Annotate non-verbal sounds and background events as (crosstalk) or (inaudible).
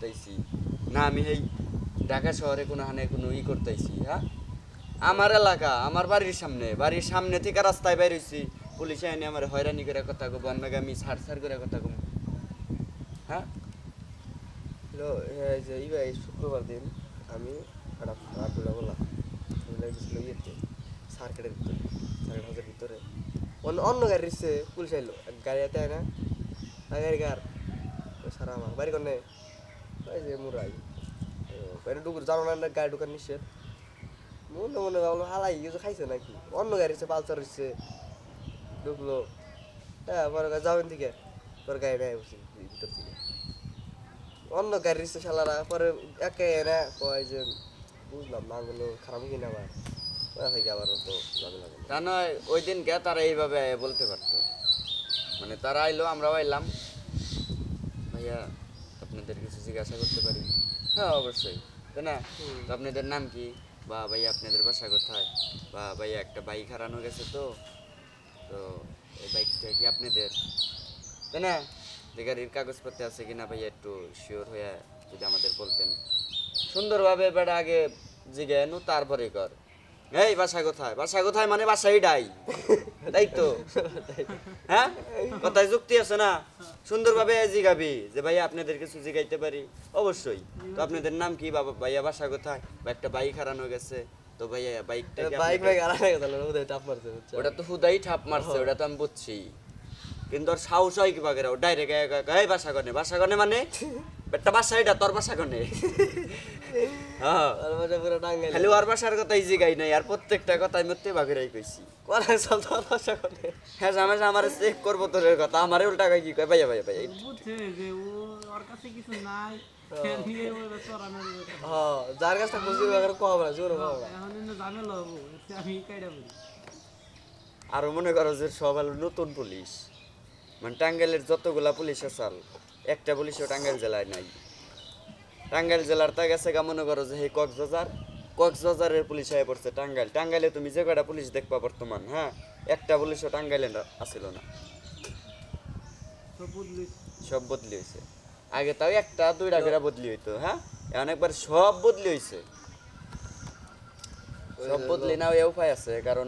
করতেছি না, আমি এই ঢাকা শহরে কোনো হানে কোনো ই করতেছি হ্যাঁ? আমার এলাকা, আমার বাড়ির সামনে বাড়ির সামনে থেকে রাস্তায় বাইর হইছি। পুলিশে আইনি আমার হয়রানি করে কথা কব অন্যকে আমি ছাড় ছাড় করে কথা কব হ্যাঁ? শুক্রবার দিন, আমি অন্য অন্য গাড়ি এসছে পুলিশ আইলো গাড়ি এতে না গাড়ি গার সারা আমার, বাড়ি ওই যে মুরাই। বাইরে ঢুকুর জানো না গাড়ি ঢুকার নিষেধ। মনে মনে ভাবলো, হালাই কিছু খাইছে নাকি? অন্য গাড়ি এসে পালসার হচ্ছে ঢুকলো। হ্যাঁ পরে যাবেন থেকে তোর গাড়ি নেয় বসি ভিতর থেকে। অন্য গাড়ি এসে শালারা। পরে একে এরা কয় যে, বুঝলাম না গুলো খারাপ কিনা আবার। আবার তো তা নয়, ওই দিন কে তারা এইভাবে বলতে পারতো। মানে তারা আইলো আমরাও আইলাম। ভাইয়া আপনাদের কিছু জিজ্ঞাসা করতে পারি। হ্যাঁ অবশ্যই। তাই না তো আপনাদের নাম কি? বা ভাইয়া আপনাদের বাসা কোথায়? বা ভাইয়া একটা বাইক হারানো গেছে তো? তো এই বাইকটা কি আপনাদের? তাই না যে গাড়ির কাগজপত্র আছে কিনা ভাইয়া একটু শিওর হয়ে যদি আমাদের বলতেন। সুন্দরভাবে বেড়া আগে জিজ্ঞানু তারপরে কর। এই বাসা কোথায়? বাসা কোথায় মানে বাসাই ডাই তাই তো। হ্যাঁ? কথায় যুক্তি আছে না? সুন্দরভাবে জিগাবি যে ভাইয়া আপনাদের কিছু জিগাইতে পারি। অবশ্যই। তো আপনাদের নাম কি বাবা? ভাইয়া বাসা কোথায়? বা একটা বাইক হারানো গেছে। তো ভাইয়া বাইকটা বাইক আর আগে ওদের টাপ মারছে ওটা তো হুদাই ঠাপ মারছে ওটা তো আমি বুঝছি। কিন্তু ওর সাহস হয় কি বাগেরা? ও ডাইরেক্ট এই বাসা কনে বাসা কনে মানে? (laughs) একটা বাসা এটা তোর বাসা কনে? হ্যাঁ। খালি ওর কথাই জিগাই নাই আর প্রত্যেকটা কথাই মধ্যে বাগেরাই কইছি। কোথায় চল বাসা কোনে হ্যাঁ জামাই আমার চেক করব তোর কথা। আমারে উল্টা কই কি কয়? ভাইয়া ভাইয়া ভাইয়া বুঝছে যে ওর কাছে কিছু নাই নিয়ে ও চড়ানোর হ্যাঁ যার কাছটা খুশি বাগার কম না জোর আমি আরও মনে করো যে সব হলো নতুন পুলিশ। মানে টাঙ্গাইলের যতগুলা পুলিশ আসাল একটা পুলিশও টাঙ্গাইল জেলায় নাই। টাঙ্গাইল জেলার তা গেছে মনে করো যে এই কক্সবাজার। কক্সবাজারের পুলিশ হয়ে পড়ছে টাঙ্গাইল। টাঙ্গাইলে তুমি যে কয়টা পুলিশ দেখবা বর্তমান হ্যাঁ? একটা পুলিশও টাঙ্গাইলে আসিল না। সব বদলি হয়েছে। আগে তাও একটা দুইটা করে বদলি হইতো হ্যাঁ? অনেকবার সব বদলি হইছে। সব বদলি না এ উপায় আছে কারণ